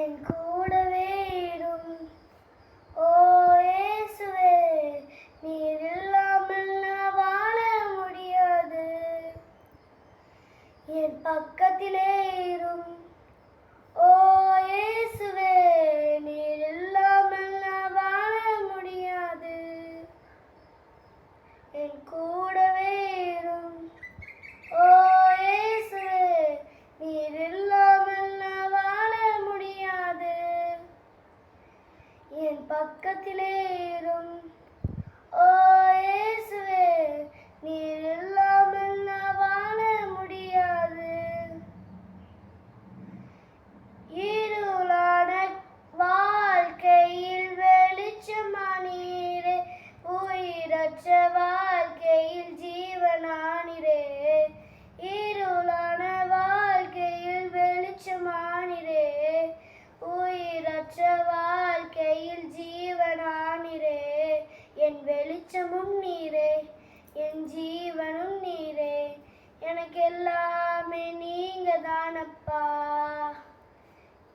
என் கூடவே இரும் ஓ இயேசுவே நீர் இல்லாமல் நான் வாழ முடியாது. என் பக்கத்திலே இரும். ஓ இயேசுவே நீர் இல்லாமல் நான் வாழ முடியாது. என் கூட இரும் ஓ இயேசுவே நீர் இல்லாமல் நான் வாழ முடியாது என் பக்கத்திலே இரும் ஓ இயேசுவே நீர் இல்லாமல் நான் வாழ முடியாது இருளான வாழ்க்கையில் வெளிச்சமானீரே உயிரற்ற வாழ்க்கையில் ஜீவனானிரே இருளான வாழ்க்கையில் வெளிச்சமானிரே உயிரற்ற வாழ்க்கையில் ஜீவனானிரே என் வெளிச்சமும் நீரே என் ஜீவனும் நீரே எனக்கு எல்லாமே நீங்க தானப்பா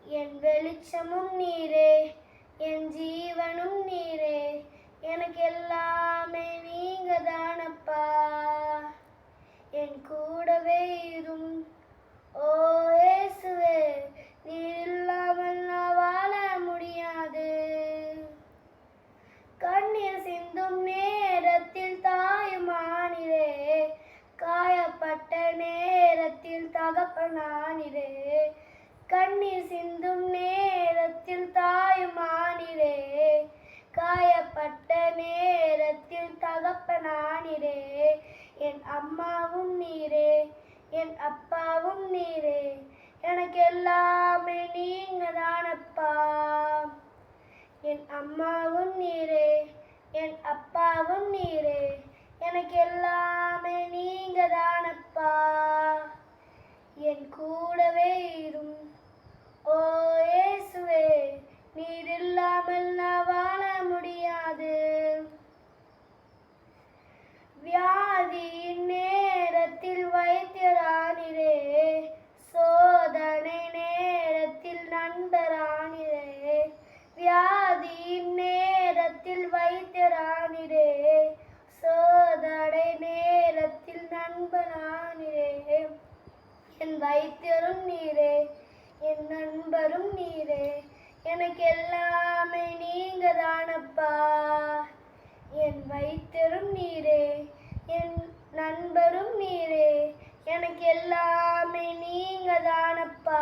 என் வெளிச்சமும் நீரே என் ஜீவனும் நீரே எனக்கு எல்லாமே நீங்க தானப்பா என் கூடவே இரும் ஓ இயேசுவே நீர் இல்லாமல் நான் வாழ முடியாது கண்ணீர் சிந்தும் நேரத்தில் தாயுமானிரே காயப்பட்ட நேரத்தில் தகப்பனானிரே கண்ணீர் சிந்தும் நேரத்தில் தாயுமானிரே காயப்பட்ட நேரத்தில் தகப்பனானிரே என் அம்மாவும் நீரே என் அப்பாவும் நீரே. எனக்கு எல்லாமே நீங்க தானப்பா என் அம்மாவும் நீரே என் அப்பாவும் நீரே. எனக்கு எல்லாமே நீங்க தானப்பா வைத்தியரும் நீரே என் நண்பரும் நீரே. எனக்கு எல்லாமே நீங்க தானப்பா என் வைத்தியரும் நீரே என் நண்பரும் நீரே. எனக்கு எல்லாமே நீங்க தானப்பா